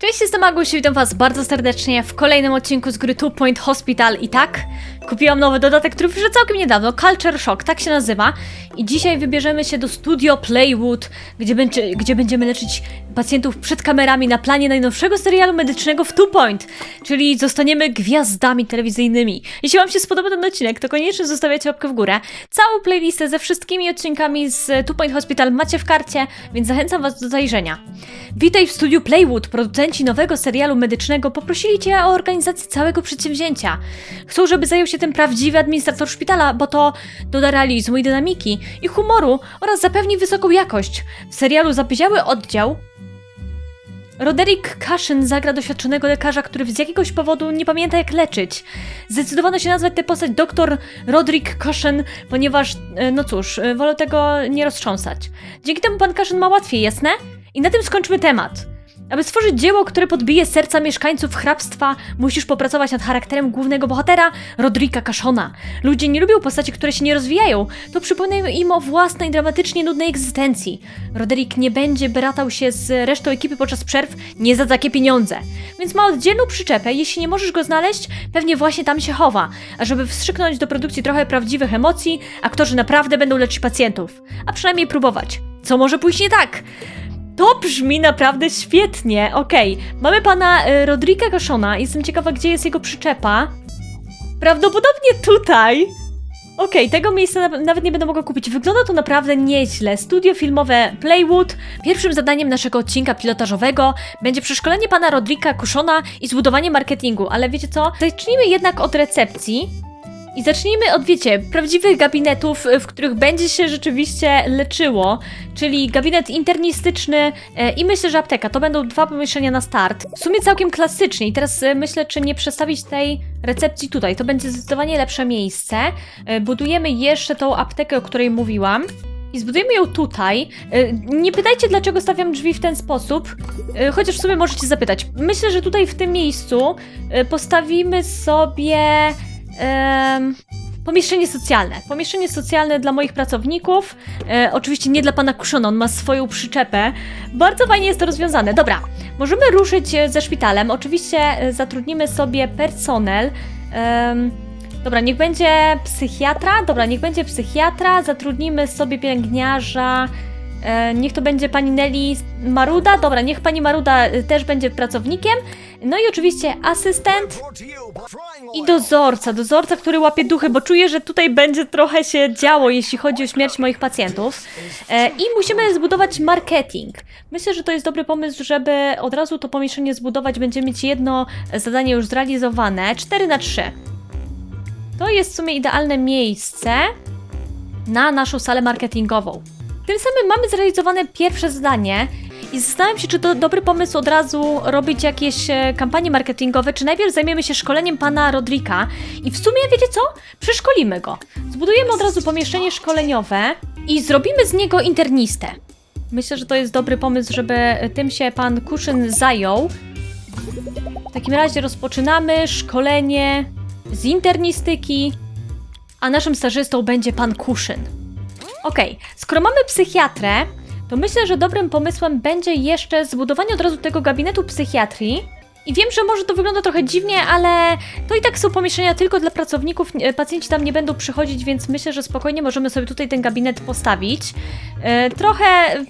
Cześć, jestem Aguś i witam was bardzo serdecznie w kolejnym odcinku z gry Two Point Hospital i tak, kupiłam nowy dodatek, który wyszedł całkiem niedawno, Culture Shock, tak się nazywa i dzisiaj wybierzemy się do studio Playwood, gdzie, będzie, gdzie będziemy leczyć pacjentów przed kamerami na planie najnowszego serialu medycznego w Two Point, czyli zostaniemy gwiazdami telewizyjnymi. Jeśli wam się spodoba ten odcinek, to koniecznie zostawiacie łapkę w górę. Całą playlistę ze wszystkimi odcinkami z Two Point Hospital macie w karcie, więc zachęcam was do zajrzenia. Witaj w studiu Playwood. Producenci nowego serialu medycznego poprosili Cię o organizację całego przedsięwzięcia. Chcą, żeby zajął się tym prawdziwy administrator szpitala, bo to doda realizmu i dynamiki i humoru oraz zapewni wysoką jakość. W serialu Zapyziały oddział Roderick Cushin zagra doświadczonego lekarza, który z jakiegoś powodu nie pamięta jak leczyć. Zdecydowano się nazwać tę postać dr Roderick Cushin, ponieważ, e, no cóż, e, wolę tego nie roztrząsać. Dzięki temu pan Cushin ma łatwiej, jasne? I na tym skończmy temat. Aby stworzyć dzieło, które podbije serca mieszkańców hrabstwa, musisz popracować nad charakterem głównego bohatera, Rodrika Kaszona. Ludzie nie lubią postaci, które się nie rozwijają. To przypominają im o własnej, dramatycznie nudnej egzystencji. Roderick nie będzie bratał się z resztą ekipy podczas przerw nie za takie pieniądze. Więc ma oddzielną przyczepę, jeśli nie możesz go znaleźć, pewnie właśnie tam się chowa. A żeby wstrzyknąć do produkcji trochę prawdziwych emocji, aktorzy naprawdę będą leczyć pacjentów. A przynajmniej próbować. Co może pójść nie tak? To brzmi naprawdę świetnie. Okej, mamy pana y, Rodrika Kaszona. Jestem ciekawa, gdzie jest jego przyczepa. Prawdopodobnie tutaj. Okej, tego miejsca na, nawet nie będę mogła kupić. Wygląda to naprawdę nieźle. Studio filmowe Playwood. Pierwszym zadaniem naszego odcinka pilotażowego będzie przeszkolenie pana Rodrika Kuszona i zbudowanie marketingu. Ale wiecie co? Zacznijmy jednak od recepcji. I zacznijmy od, wiecie, prawdziwych gabinetów, w których będzie się rzeczywiście leczyło, czyli gabinet internistyczny e, i myślę, że apteka. To będą dwa pomieszczenia na start. W sumie całkiem klasycznie i teraz e, myślę, czy nie przestawić tej recepcji tutaj. To będzie zdecydowanie lepsze miejsce. E, Budujemy jeszcze tą aptekę, o której mówiłam. I zbudujemy ją tutaj. Nie pytajcie, dlaczego stawiam drzwi w ten sposób, chociaż w sumie możecie zapytać. Myślę, że tutaj w tym miejscu postawimy sobie em, pomieszczenie socjalne. Pomieszczenie socjalne dla moich pracowników. E, oczywiście nie dla pana Kuszona, on ma swoją przyczepę. Bardzo fajnie jest to rozwiązane. Dobra, możemy ruszyć e, ze szpitalem. Oczywiście e, zatrudnimy sobie personel. Em, dobra, niech będzie psychiatra. Dobra, niech będzie psychiatra. Zatrudnimy sobie pielęgniarza. E, niech to będzie pani Nelly Maruda. Dobra, niech pani Maruda e, też będzie pracownikiem. No i oczywiście asystent. I dozorca, dozorca, który łapie duchy, bo czuję, że tutaj będzie trochę się działo, jeśli chodzi o śmierć moich pacjentów. E, I musimy zbudować marketing. Myślę, że to jest dobry pomysł, żeby od razu to pomieszczenie zbudować. Będziemy mieć jedno zadanie już zrealizowane. 4 na 3. To jest w sumie idealne miejsce na naszą salę marketingową. Tym samym mamy zrealizowane pierwsze zadanie i zastanawiam się, czy to dobry pomysł od razu robić jakieś e, kampanie marketingowe, czy najpierw zajmiemy się szkoleniem pana Rodrika i w sumie, wiecie co? Przeszkolimy go. Zbudujemy od razu pomieszczenie szkoleniowe i zrobimy z niego internistę. Myślę, że to jest dobry pomysł, żeby tym się pan Kuszyn zajął. W takim razie rozpoczynamy szkolenie z internistyki, a naszym stażystą będzie pan Kuszyn. Okej, skoro mamy psychiatrę, to myślę, że dobrym pomysłem będzie jeszcze zbudowanie od razu tego gabinetu psychiatrii. I wiem, że może to wygląda trochę dziwnie, ale to i tak są pomieszczenia tylko dla pracowników, pacjenci tam nie będą przychodzić, więc myślę, że spokojnie możemy sobie tutaj ten gabinet postawić. E, trochę e,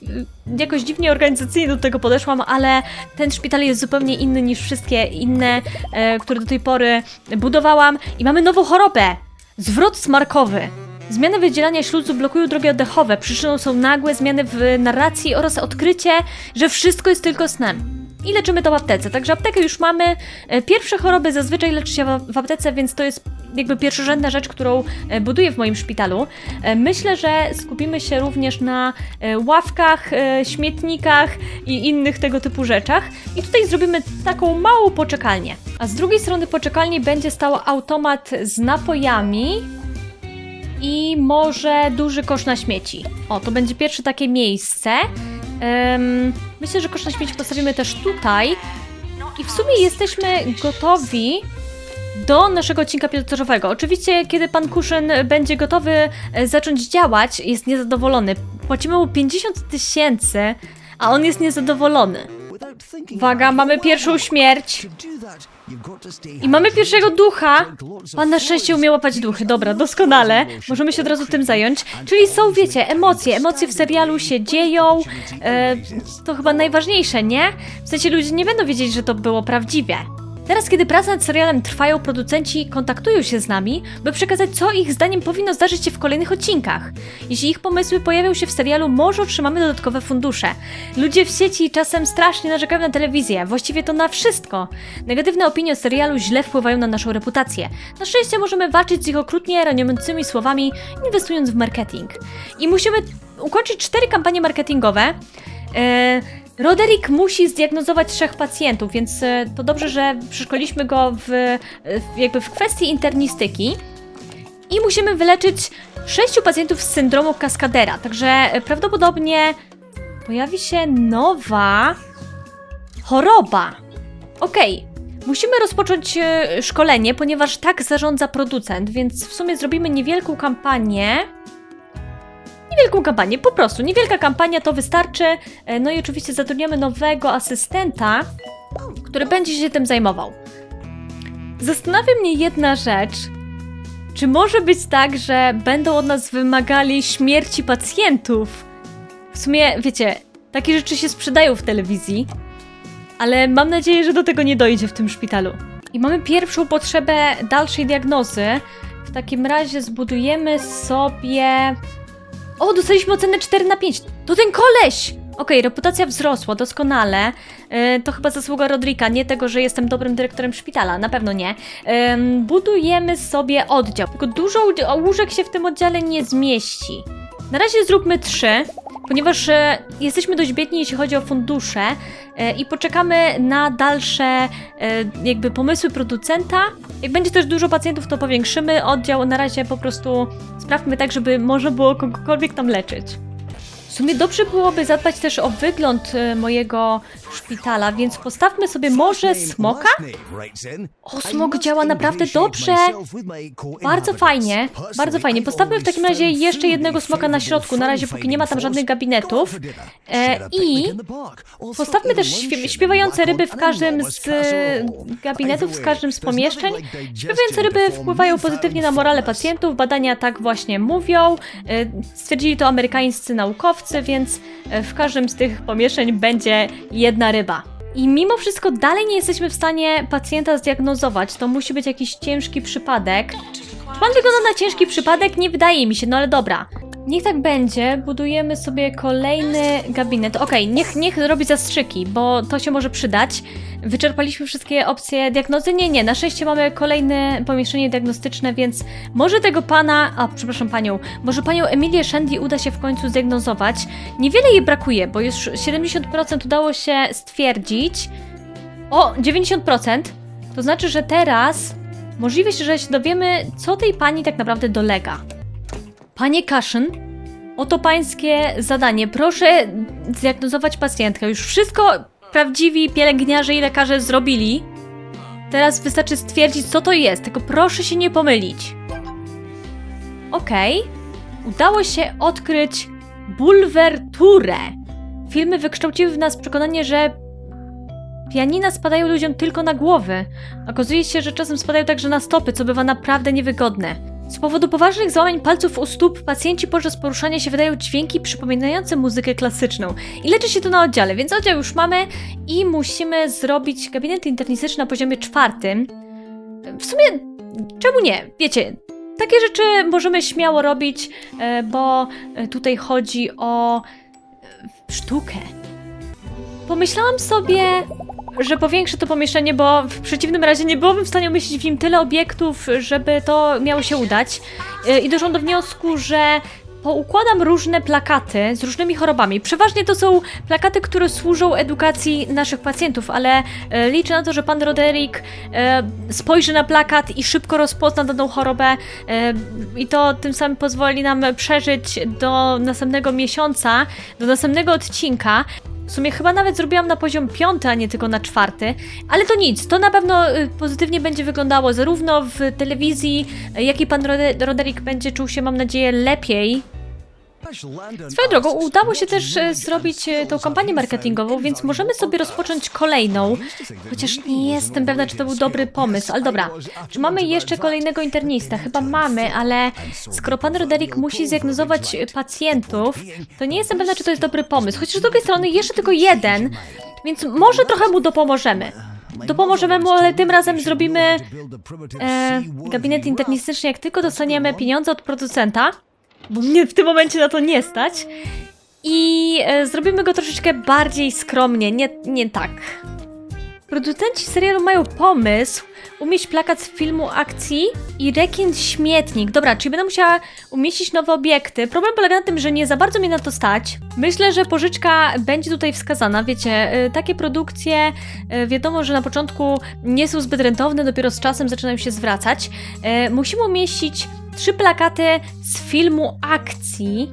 jakoś dziwnie organizacyjnie do tego podeszłam, ale ten szpital jest zupełnie inny niż wszystkie inne, e, które do tej pory budowałam. I mamy nową chorobę! Zwrot smarkowy. Zmiany wydzielania śluzu blokują drogi oddechowe. Przyczyną są nagłe zmiany w narracji oraz odkrycie, że wszystko jest tylko snem. I leczymy to w aptece. Także aptekę już mamy. E, Pierwsze choroby zazwyczaj leczy się w- aptece, więc to jest jakby pierwszorzędna rzecz, którą e, buduję w moim szpitalu. E, Myślę, że skupimy się również na ławkach, śmietnikach i innych tego typu rzeczach. I tutaj zrobimy taką małą poczekalnię. A z drugiej strony poczekalni będzie stał automat z napojami, i może duży kosz na śmieci. O, to będzie pierwsze takie miejsce. Em, myślę, że kosz na śmieci postawimy też tutaj. I w sumie jesteśmy gotowi do naszego odcinka pilotażowego. Oczywiście, kiedy pan Kuszyn będzie gotowy e, zacząć działać, jest niezadowolony. Płacimy mu 50 tysięcy, a on jest niezadowolony. Uwaga, mamy pierwszą śmierć. I mamy pierwszego ducha. Pan na szczęście umie łapać duchy. Dobra, doskonale. Możemy się od razu tym zająć. Czyli są, wiecie, emocje. Emocje w serialu się dzieją. E, to chyba najważniejsze, nie? W sensie ludzie nie będą wiedzieć, że to było prawdziwe. Teraz, kiedy prace nad serialem trwają, producenci kontaktują się z nami, by przekazać, co ich zdaniem powinno zdarzyć się w kolejnych odcinkach. Jeśli ich pomysły pojawią się w serialu, może otrzymamy dodatkowe fundusze. Ludzie w sieci czasem strasznie narzekają na telewizję, właściwie to na wszystko. Negatywne opinie o serialu źle wpływają na naszą reputację. Na szczęście możemy walczyć z ich okrutnie raniącymi słowami, inwestując w marketing. I musimy ukończyć cztery kampanie marketingowe. Eee, Roderick musi zdiagnozować trzech pacjentów, więc e, to dobrze, że przeszkoliliśmy go w, jakby w kwestii internistyki. I musimy wyleczyć sześciu pacjentów z syndromu kaskadera. Także e, prawdopodobnie pojawi się nowa choroba. Okej. Musimy rozpocząć e, szkolenie, ponieważ tak zarządza producent, więc w sumie zrobimy niewielką kampanię. Niewielką kampanię, po prostu. Niewielka kampania to wystarczy. E, No i oczywiście zatrudniamy nowego asystenta, który będzie się tym zajmował. Zastanawia mnie jedna rzecz. Czy może być tak, że będą od nas wymagali śmierci pacjentów? W sumie, wiecie, takie rzeczy się sprzedają w telewizji, ale mam nadzieję, że do tego nie dojdzie w tym szpitalu. I mamy pierwszą potrzebę dalszej diagnozy. W takim razie zbudujemy sobie. O, dostaliśmy ocenę 4 na 5. To ten koleś! Okej, reputacja wzrosła, doskonale. Yy, to chyba zasługa Rodrika, nie tego, że jestem dobrym dyrektorem szpitala, na pewno nie. Budujemy sobie oddział, tylko dużo łóżek się w tym oddziale nie zmieści. Na razie zróbmy trzy, ponieważ e, jesteśmy dość biedni, jeśli chodzi o fundusze e, i poczekamy na dalsze e, jakby pomysły producenta. Jak będzie też dużo pacjentów, to powiększymy oddział. Na razie po prostu sprawmy tak, żeby można było kogokolwiek tam leczyć. W sumie dobrze byłoby zadbać też o wygląd e, mojego szpitala, więc postawmy sobie może smoka. O, smok działa naprawdę dobrze. Bardzo fajnie, bardzo fajnie. Postawmy w takim razie jeszcze jednego smoka na środku, na razie póki nie ma tam żadnych gabinetów. E, I postawmy też śpie śpiewające ryby w każdym z e, gabinetów, w każdym z pomieszczeń. Śpiewające ryby wpływają pozytywnie na morale pacjentów, badania tak właśnie mówią. E, Stwierdzili to amerykańscy naukowcy, więc e, w każdym z tych pomieszczeń będzie jedna ryba. I mimo wszystko dalej nie jesteśmy w stanie pacjenta zdiagnozować. To musi być jakiś ciężki przypadek. Pan wygląda na ciężki przypadek? Nie wydaje mi się, no ale dobra. Niech tak będzie, budujemy sobie kolejny gabinet. Okej, niech, niech robi zastrzyki, bo to się może przydać. Wyczerpaliśmy wszystkie opcje diagnozy? Nie, nie, na szczęście mamy kolejne pomieszczenie diagnostyczne, więc może tego pana, a przepraszam panią, może panią Emilię Shandy uda się w końcu zdiagnozować. Niewiele jej brakuje, bo już 70% udało się stwierdzić. O, 90%. To znaczy, że teraz możliwe, że się dowiemy, co tej pani tak naprawdę dolega. Panie Kaszyn, oto pańskie zadanie. Proszę zdiagnozować pacjentkę. Już wszystko prawdziwi pielęgniarze i lekarze zrobili. Teraz wystarczy stwierdzić, co to jest, tylko proszę się nie pomylić. Okej. Udało się odkryć bulwerturę. Filmy wykształciły w nas przekonanie, że pianina spadają ludziom tylko na głowy. Okazuje się, że czasem spadają także na stopy, co bywa naprawdę niewygodne. Z powodu poważnych załamań palców u stóp pacjenci podczas poruszania się wydają dźwięki przypominające muzykę klasyczną. I leczy się to na oddziale, więc oddział już mamy i musimy zrobić gabinet internistyczny na poziomie czwartym. W sumie, czemu nie? Wiecie, takie rzeczy możemy śmiało robić, e, bo e, tutaj chodzi o e, sztukę. Pomyślałam sobie, że powiększę to pomieszczenie, bo w przeciwnym razie nie byłabym w stanie umieścić w nim tyle obiektów, żeby to miało się udać. Yy, I doszłam do wniosku, że poukładam różne plakaty z różnymi chorobami. Przeważnie to są plakaty, które służą edukacji naszych pacjentów, ale e, liczę na to, że pan Roderick e, spojrzy na plakat i szybko rozpozna daną chorobę i to tym samym pozwoli nam przeżyć do następnego miesiąca, do następnego odcinka. W sumie chyba nawet zrobiłam na poziom piąty, a nie tylko na czwarty, ale to nic, to na pewno y, pozytywnie będzie wyglądało zarówno w telewizji, y, jak i pan Rode- Roderick będzie czuł się, mam nadzieję, lepiej. Swoją drogą, udało się też e, zrobić e, tą kampanię marketingową, więc możemy sobie rozpocząć kolejną. Chociaż nie jestem pewna, czy to był dobry pomysł, ale dobra. Czy mamy jeszcze kolejnego internista? Chyba mamy, ale skoro pan Roderick musi zdiagnozować e, pacjentów, to nie jestem pewna, czy to jest dobry pomysł. Chociaż z drugiej strony jeszcze tylko jeden, więc może trochę mu dopomożemy. Dopomożemy mu, ale tym razem zrobimy e, gabinet internistyczny, jak tylko dostaniemy pieniądze od producenta, bo mnie w tym momencie na to nie stać. I e, zrobimy go troszeczkę bardziej skromnie, nie, nie tak. Producenci serialu mają pomysł umieść plakat z filmu akcji i rekin śmietnik. Dobra, czyli będę musiała umieścić nowe obiekty. Problem polega na tym, że nie za bardzo mnie na to stać. Myślę, że pożyczka będzie tutaj wskazana. Wiecie, y, takie produkcje y, wiadomo, że na początku nie są zbyt rentowne, dopiero z czasem zaczynają się zwracać. Y, Musimy umieścić trzy plakaty z filmu akcji.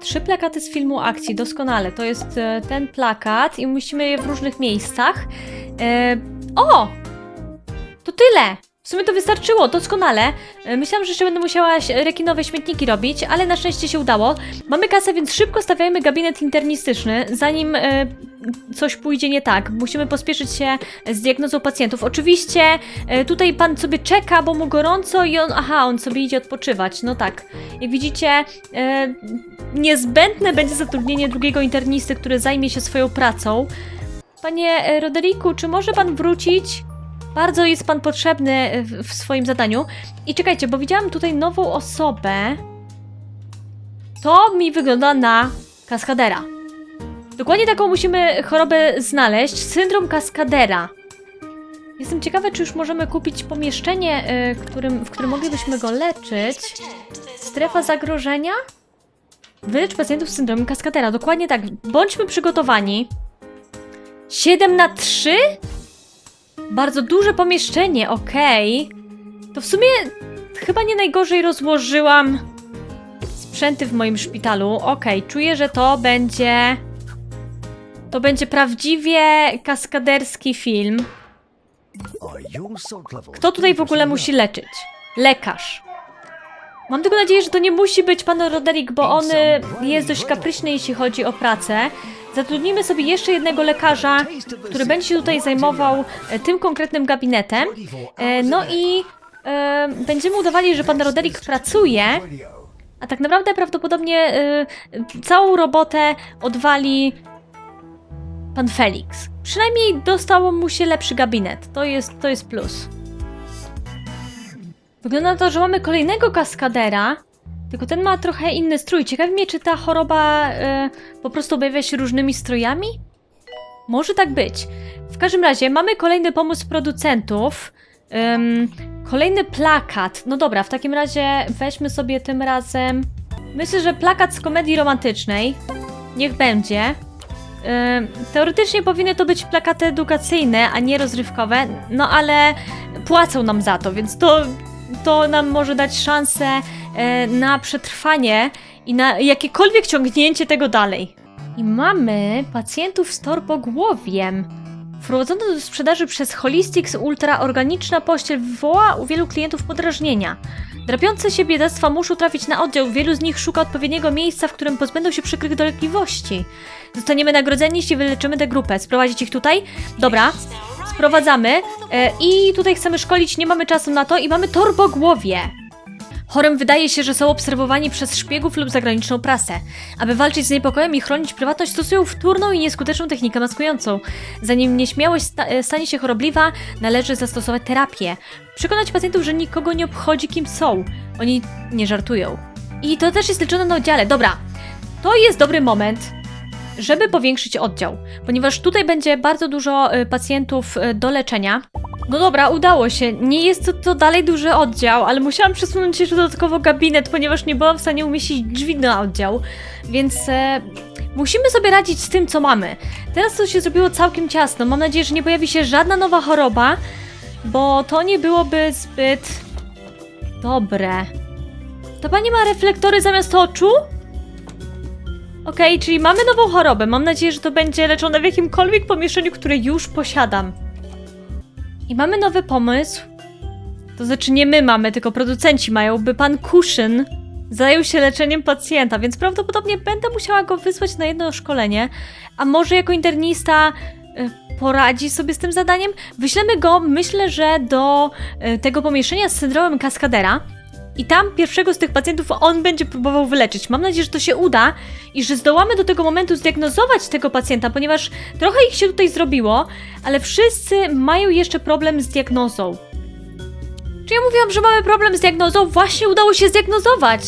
Trzy plakaty z filmu akcji, doskonale. To jest e, ten plakat i umieścimy je w różnych miejscach. E, o! To tyle! W sumie to wystarczyło, doskonale. E, Myślałam, że jeszcze będę musiała rekinowe śmietniki robić, ale na szczęście się udało. Mamy kasę, więc szybko stawiajmy gabinet internistyczny, zanim e, coś pójdzie nie tak. Musimy pospieszyć się z diagnozą pacjentów. Oczywiście e, tutaj pan sobie czeka, bo mu gorąco i on, aha, on sobie idzie odpoczywać. No tak. Jak widzicie, e, niezbędne będzie zatrudnienie drugiego internisty, który zajmie się swoją pracą. Panie e, Roderiku, czy może pan wrócić? Bardzo jest pan potrzebny w, swoim zadaniu. I czekajcie, bo widziałam tutaj nową osobę. To mi wygląda na kaskadera. Dokładnie taką musimy chorobę znaleźć. Syndrom kaskadera. Jestem ciekawa, czy już możemy kupić pomieszczenie, e, którym, w którym moglibyśmy go leczyć. Strefa zagrożenia? Wylecz pacjentów z syndromem kaskadera. Dokładnie tak. Bądźmy przygotowani. 7 na 3? Bardzo duże pomieszczenie, okej. To w sumie chyba nie najgorzej rozłożyłam sprzęty w moim szpitalu. Okej, czuję, że to będzie. To będzie prawdziwie kaskaderski film. Kto tutaj w ogóle musi leczyć? Lekarz. Mam tylko nadzieję, że to nie musi być pan Roderick, bo on y, jest dość kapryśny, jeśli chodzi o pracę. Zatrudnimy sobie jeszcze jednego lekarza, który będzie się tutaj zajmował e, tym konkretnym gabinetem. E, No i e, będziemy udawali, że pan Roderick pracuje, a tak naprawdę prawdopodobnie całą robotę odwali pan Felix. Przynajmniej dostał mu się lepszy gabinet. To jest, to jest plus. Wygląda na to, że mamy kolejnego kaskadera, tylko ten ma trochę inny strój. Ciekawi mnie, czy ta choroba e, po prostu objawia się różnymi strojami? Może tak być. W każdym razie mamy kolejny pomysł producentów. Ym, kolejny plakat. No dobra, w takim razie weźmy sobie tym razem. Myślę, że plakat z komedii romantycznej. Niech będzie. Ym, teoretycznie powinny to być plakaty edukacyjne, a nie rozrywkowe, no ale płacą nam za to, więc to, to nam może dać szansę e, na przetrwanie i na jakiekolwiek ciągnięcie tego dalej. I mamy pacjentów z torbogłowiem. Wprowadzona do sprzedaży przez Holistics Ultra organiczna pościel wywoła u wielu klientów podrażnienia. Drapiące się biedactwa muszą trafić na oddział, wielu z nich szuka odpowiedniego miejsca, w którym pozbędą się przykrych dolegliwości. Zostaniemy nagrodzeni, jeśli wyleczymy tę grupę. Sprowadzić ich tutaj? Dobra, sprowadzamy. E, I tutaj chcemy szkolić, nie mamy czasu na to i mamy torbogłowie. Chorym wydaje się, że są obserwowani przez szpiegów lub zagraniczną prasę. Aby walczyć z niepokojem i chronić prywatność, stosują wtórną i nieskuteczną technikę maskującą. Zanim nieśmiałość sta- e, stanie się chorobliwa, należy zastosować terapię. Przekonać pacjentów, że nikogo nie obchodzi, kim są. Oni nie żartują. I to też jest leczone na oddziale. Dobra, to jest dobry moment, żeby powiększyć oddział, ponieważ tutaj będzie bardzo dużo y, pacjentów y, do leczenia. No dobra, udało się. Nie jest to, to dalej duży oddział, ale musiałam przesunąć jeszcze dodatkowo gabinet, ponieważ nie byłam w stanie umieścić drzwi na oddział. Więc e, musimy sobie radzić z tym, co mamy. Teraz to się zrobiło całkiem ciasno. Mam nadzieję, że nie pojawi się żadna nowa choroba, bo to nie byłoby zbyt dobre. Ta pani ma reflektory zamiast oczu? Okej, czyli mamy nową chorobę. Mam nadzieję, że to będzie leczone w jakimkolwiek pomieszczeniu, które już posiadam. I mamy nowy pomysł. To znaczy nie my mamy, tylko producenci mają, by pan Kuszyn zajął się leczeniem pacjenta, więc prawdopodobnie będę musiała go wysłać na jedno szkolenie. A może jako internista y, poradzi sobie z tym zadaniem? Wyślemy go, myślę, że do y, tego pomieszczenia z syndromem kaskadera. I tam pierwszego z tych pacjentów on będzie próbował wyleczyć. Mam nadzieję, że to się uda i że zdołamy do tego momentu zdiagnozować tego pacjenta, ponieważ trochę ich się tutaj zrobiło, ale wszyscy mają jeszcze problem z diagnozą. Czy ja mówiłam, że mamy problem z diagnozą? Właśnie udało się zdiagnozować!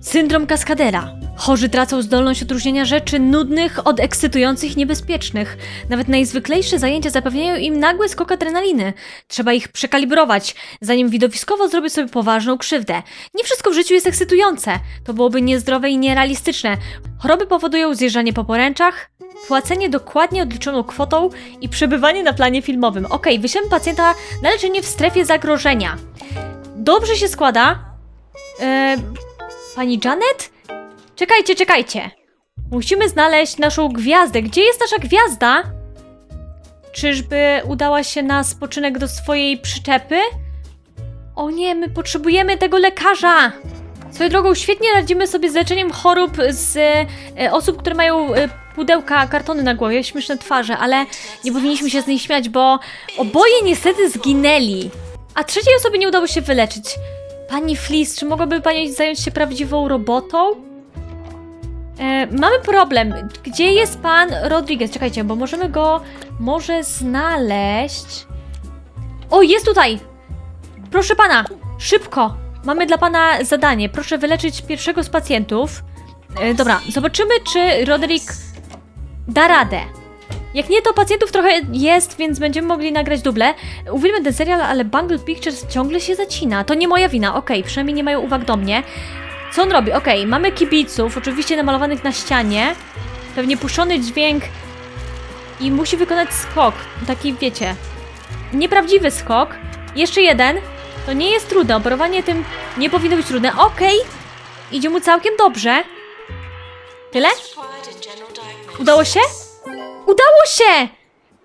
Syndrom kaskadera. Chorzy tracą zdolność odróżnienia rzeczy nudnych od ekscytujących i niebezpiecznych. Nawet najzwyklejsze zajęcia zapewniają im nagły skok adrenaliny. Trzeba ich przekalibrować, zanim widowiskowo zrobią sobie poważną krzywdę. Nie wszystko w życiu jest ekscytujące. To byłoby niezdrowe i nierealistyczne. Choroby powodują zjeżdżanie po poręczach, płacenie dokładnie odliczoną kwotą i przebywanie na planie filmowym. Okej, wyślemy pacjenta na leczenie w strefie zagrożenia. Dobrze się składa. E, pani Janet? Czekajcie, czekajcie. Musimy znaleźć naszą gwiazdę. Gdzie jest nasza gwiazda? Czyżby udała się na spoczynek do swojej przyczepy? O nie, my potrzebujemy tego lekarza! Swoją drogą, świetnie radzimy sobie z leczeniem chorób z e, osób, które mają e, pudełka, kartony na głowie, śmieszne twarze, ale nie powinniśmy się z niej śmiać, bo oboje niestety zginęli. A trzeciej osobie nie udało się wyleczyć. Pani Flis, czy mogłaby pani zająć się prawdziwą robotą? E, mamy problem. Gdzie jest pan Rodriguez? Czekajcie, bo możemy go może znaleźć. O, jest tutaj! Proszę pana, szybko! Mamy dla pana zadanie. Proszę wyleczyć pierwszego z pacjentów. E, dobra, zobaczymy, czy Roderick da radę. Jak nie, to pacjentów trochę jest, więc będziemy mogli nagrać duble. Uwielbiam ten serial, ale Bungle Pictures ciągle się zacina. To nie moja wina, okej, przynajmniej nie mają uwag do mnie. Co on robi? Okej, mamy kibiców, oczywiście namalowanych na ścianie. Pewnie puszczony dźwięk i musi wykonać skok. Taki, wiecie, nieprawdziwy skok. Jeszcze jeden. To nie jest trudne, operowanie tym nie powinno być trudne. Okej, idzie mu całkiem dobrze. Tyle? Udało się? Udało się!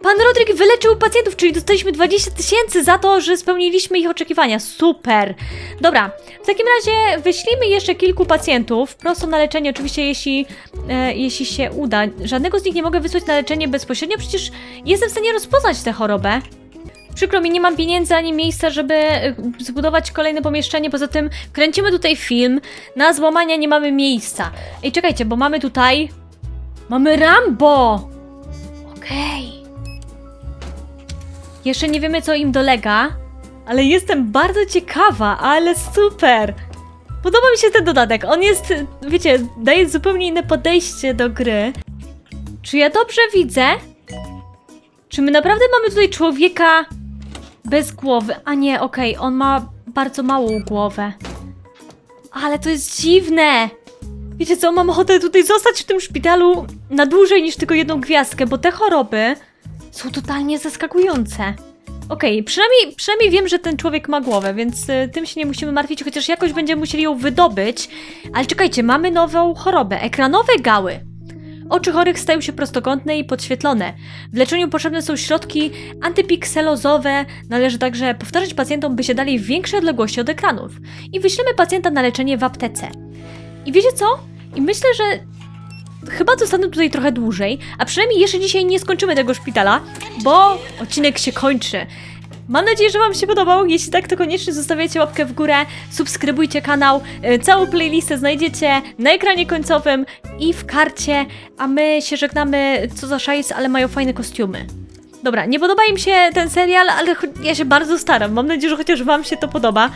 Pan Rodrik wyleczył pacjentów, czyli dostaliśmy 20 tysięcy za to, że spełniliśmy ich oczekiwania. Super! Dobra, w takim razie wyślijmy jeszcze kilku pacjentów, prosto na leczenie, oczywiście jeśli, e, jeśli się uda. Żadnego z nich nie mogę wysłać na leczenie bezpośrednio, przecież jestem w stanie rozpoznać tę chorobę. Przykro mi, nie mam pieniędzy ani miejsca, żeby e, zbudować kolejne pomieszczenie. Poza tym kręcimy tutaj film. Na złamania nie mamy miejsca. Ej, czekajcie, bo mamy tutaj. Mamy Rambo! Okej. Jeszcze nie wiemy, co im dolega, ale jestem bardzo ciekawa, ale super! Podoba mi się ten dodatek. On jest, wiecie, daje zupełnie inne podejście do gry. Czy ja dobrze widzę? Czy my naprawdę mamy tutaj człowieka bez głowy? A nie, okej, on ma bardzo małą głowę. Ale to jest dziwne! Wiecie co, mam ochotę tutaj zostać w tym szpitalu na dłużej niż tylko jedną gwiazdkę, bo te choroby są totalnie zaskakujące. Okej, przynajmniej, przynajmniej wiem, że ten człowiek ma głowę, więc y, tym się nie musimy martwić, chociaż jakoś będziemy musieli ją wydobyć. Ale czekajcie, mamy nową chorobę. Ekranowe gały. Oczy chorych stają się prostokątne i podświetlone. W leczeniu potrzebne są środki antypikselozowe. Należy także powtarzać pacjentom, by się dali w większej odległości od ekranów. I wyślemy pacjenta na leczenie w aptece. I wiecie co? I myślę, że chyba zostanę tutaj trochę dłużej, a przynajmniej jeszcze dzisiaj nie skończymy tego szpitala, bo odcinek się kończy. Mam nadzieję, że Wam się podobał. Jeśli tak, to koniecznie zostawiajcie łapkę w górę, subskrybujcie kanał. E, Całą playlistę znajdziecie na ekranie końcowym i w karcie, a my się żegnamy, co za szajs, ale mają fajne kostiumy. Dobra, nie podoba im się ten serial, ale ja się bardzo staram. Mam nadzieję, że chociaż Wam się to podoba.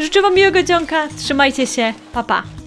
Życzę Wam miłego dzionka, trzymajcie się, pa pa.